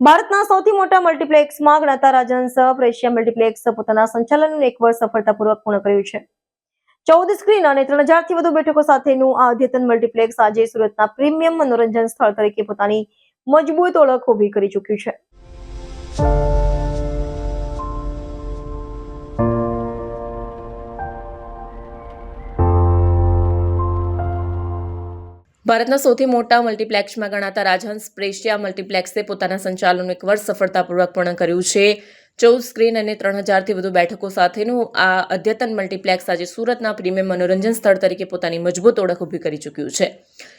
ભારતના સૌથી મોટા મલ્ટીપ્લેક્સમાં ગણાતા રાજહંસ એશિયા મલ્ટીપ્લેક્સ પોતાના સંચાલનનું એક વર્ષ સફળતાપૂર્વક પૂર્ણ કર્યું છે. ચૌદ સ્ક્રીન અને ત્રણ હજારથી વધુ બેઠકો સાથેનું આ અદ્યતન મલ્ટીપ્લેક્સ આજે સુરતના પ્રીમિયમ મનોરંજન સ્થળ તરીકે પોતાની મજબૂત ઓળખ ઊભી કરી ચૂક્યું છે. ભારતના સૌથી મોટા મલ્ટીપ્લેક્સમાં ગણાતા રાજહંસ પ્રેશિયા મલ્ટીપ્લેક્સે પોતાના સંચાલનનું એક વર્ષ સફળતાપૂર્વક પૂર્ણ કર્યું છે. ચૌદ સ્ક્રીન અને ત્રણ હજારથી વધુ બેઠકો સાથેનું આ અદ્યતન મલ્ટીપ્લેક્સ આજે સુરતના પ્રીમિયમ મનોરંજન સ્થળ તરીકે પોતાની મજબૂત ઓળખ ઊભી કરી ચૂક્યું છે.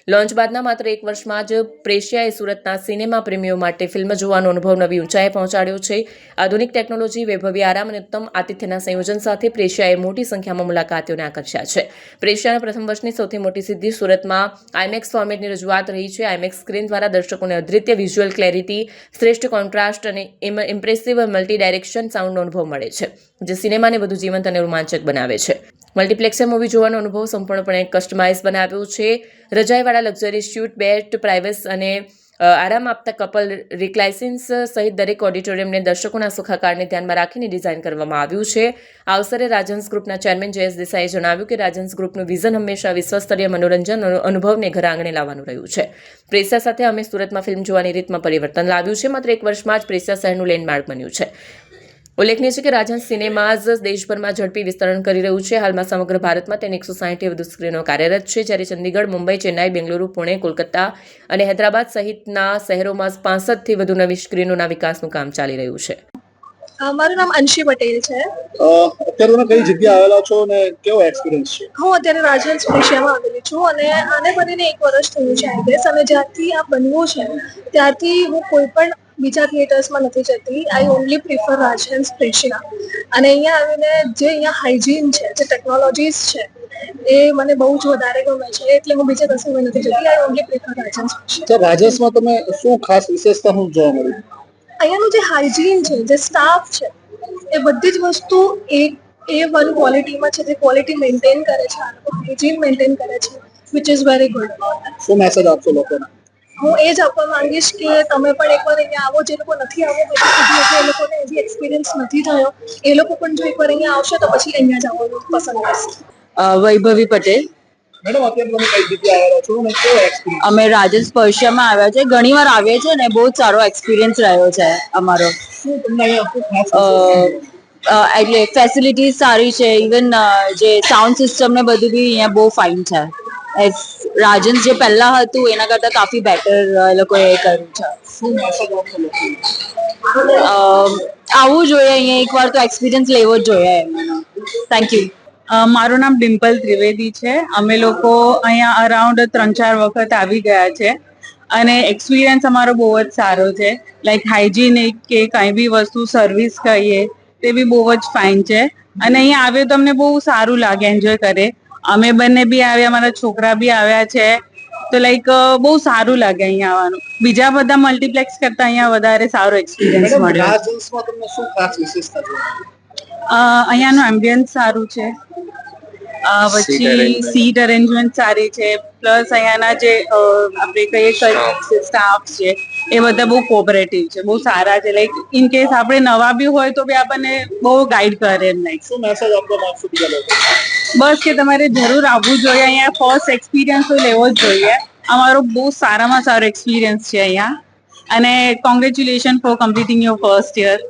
લોન્ચ બાદના માત્ર એક વર્ષમાં જ પ્રેશિયાએ સુરતના સિનેમા પ્રેમીઓ માટે ફિલ્મ જોવાનો અનુભવ નવી ઊંચાઈએ પહોંચાડ્યો છે. આધુનિક ટેકનોલોજી, વૈભવી આરામ અને ઉત્તમ આતિથ્યના સંયોજન સાથે પ્રેશિયાએ મોટી સંખ્યામાં મુલાકાતીઓને આકર્ષ્યા છે. પ્રેશિયાના પ્રથમ વર્ષની સૌથી મોટી સિદ્ધિ સુરતમાં આઈમેક્સ ફોર્મેટની રજૂઆત રહી છે. આઈમેક્સ સ્ક્રીન દ્વારા દર્શકોને અદ્વિતીય વિઝ્યુઅલ ક્લેરિટી શ્રેષ્ઠ કોન્ટ્રાસ્ટ અને ઇમ્પ્રેસિવ મલ્ટી ડાયરેક્શન સાઉન્ડનો અનુભવ મળે છે, જે સિનેમાને વધુ જીવંત અને રોમાંચક બનાવે છે. મલ્ટીપ્લેક્સે મૂવી જોવાનો અનુભવ સંપૂર્ણપણે કસ્ટમાઇઝ બનાવ્યો છે. રજાઈવાળા લક્ઝરી સ્યુટ બેટ, પ્રાઇવેસ અને આરામ આપતા કપલ રિક્લાઇસિન્સ સહિત દરેક ઓડિટોરિયમને દર્શકોના સુખાકારને ધ્યાનમાં રાખીને ડિઝાઇન કરવામાં આવ્યું છે. આ અવસરે રાજહંસ ગ્રુપના ચેરમેન જયેશ દેસાઈએ જણાવ્યું કે રાજહંસ ગ્રુપનું વિઝન હંમેશા વિશ્વસ્તરીય મનોરંજન અનુભવને ઘર આંગણે લાવવાનું રહ્યું છે. પ્રેસા સાથે અમે સુરતમાં ફિલ્મ જોવાની રીતમાં પરિવર્તન લાવ્યું છે. માત્ર એક વર્ષમાં જ પ્રેસા શહેરનું લેન્ડમાર્ક બન્યું છે. ઉલ્લેખનીય છે કે રાજન સિનેમાઝ દેશભરમાં ઝડપી વિસ્તરણ કરી રહ્યું છે. હાલમાં સમગ્ર ભારતમાં તેની એકસો સાહીઠથી વધુ સ્ક્રીનો કાર્યરત છે. જ્યારે ચંદીગઢ મુંબઈ ચેન્નાઈ બેંગલુરુ પુણે કોલકાતા અને હૈદરાબાદ સહિતના શહેરોમાં પાંસઠથી વધુ નવી સ્ક્રીનોના વિકાસનું કામ ચાલી રહ્યું છે. મારું નામ અંશી પટેલ છે. અત્યારે તમે કઈ જગ્યાએ આવેલા છો અને કેવો એક્સપિરિયન્સ છે? હું અત્યારે રાજહંસ એશિયામાં આવેલી છું અને આને બનીને એક વર્ષ થયું છે આઈ ગેસ અને જ્યારથી આ બનવું છે ત્યારથી હું કોઈ પણ બીજા થિયેટર્સમાં નથી જતી. આઈ ઓનલી પ્રિફર રાજહંસ પ્રેશિયા અને અહીંયા આવીને જે અહીંયા હાઇજીન છે જે ટેકનોલોજીસ છે એ મને બહુ જ વધારે ગમે છે. એટલે હું બીજે કશે નથી જતી. આઈ ઓનલી પ્રિફર પ્રેશિયા તો રાજસમાં તમે શું ખાસ વિશેષતા હું જોવા મળી? અહીંયાનું જે હાઇજીન છે જે સ્ટાફ છે એ બધી જ વસ્તુ એ એ વન ક્વોલિટીમાં છે. જે ક્વોલિટી મેન્ટેન કરે છે આ લોકો હાઇજીન મેન્ટેન કરે છે વિચ ઇઝ વેરી ગુડ શું મેસેજ આપશો લોકોને? હું એ જ આપવા માંગીશ કે તમે પણ એકવાર અહીંયા આવો. જે લોકો નથી આવો હજી એ લોકોને હજી એક્સપિરિયન્સ નથી થયો. એ લોકો પણ જો એકવાર અહીંયા આવશે તો પછી અહીંયા જ આવવાનું પસંદ કરશે. વૈભવી પટેલ. અમે રાજેશ પર્શિયામાં આવ્યા છે. ઘણી વાર આવીએ છીએ ને બહુ જ સારો એક્સપિરિયન્સ રહ્યો છે અમારો. એટલે ફેસિલિટીઝ સારી છે. ઇવન જે સાઉન્ડ સિસ્ટમ ને બધું બી અહીંયા બહુ ફાઇન છે. રાજન જે પહેલા હતું એના કરતાં કાફી બેટર એ લોકોએ કર્યું છે. આવવું જોઈએ અહીંયા એકવાર તો એક્સપિરિયન્સ લેવો જ જોઈએ થેન્ક યુ મારું નામ ડિમ્પલ ત્રિવેદી છે. અમે લોકો અહીંયા અરાઉન્ડ ત્રણ ચાર વખત આવી ગયા છે. અને એક્સપિરિયન્સ અમારો બહુ જ સારો છે. લાઈક હાઇજીનિક કે કંઈ બી વસ્તુ સર્વિસ કહીએ તે બી બહુ જ ફાઇન છે. અને અહીંયા આવ્યો તમને બહુ સારું લાગે એન્જોય કરે. અમે બંને બી આવ્યા મારા છોકરા બી આવ્યા છે. તો લાઈક બહુ સારું લાગે અહીંયા આવવાનું. બીજા બધા મલ્ટીપ્લેક્સ કરતા અહીંયા વધારે સારો એક્સપિરિયન્સ મળ્યો. અહીંયાનું એમ્બિયન્સ સારું છે. પછી સીટ અરેન્જમેન્ટ સારી છે. પ્લસ અહીંયાના જે આપણે કહીએ સ્ટાફ છે એ બધા બહુ કોઓપરેટિવ છે બહુ સારા છે. લાઈક ઇન કેસ આપણે નવા બી હોય તો બી આપણને બહુ ગાઈડ કરે એમ લાઈક શું મેસેજ આપવા માંગશો બસ કે તમારે જરૂર આવવું જોઈએ. અહીંયા ફર્સ્ટ એક્સપિરિયન્સ તો લેવો જ જોઈએ. અમારો બહુ સારામાં સારો એક્સપિરિયન્સ છે અહીંયા. અને congratulation for completing your first year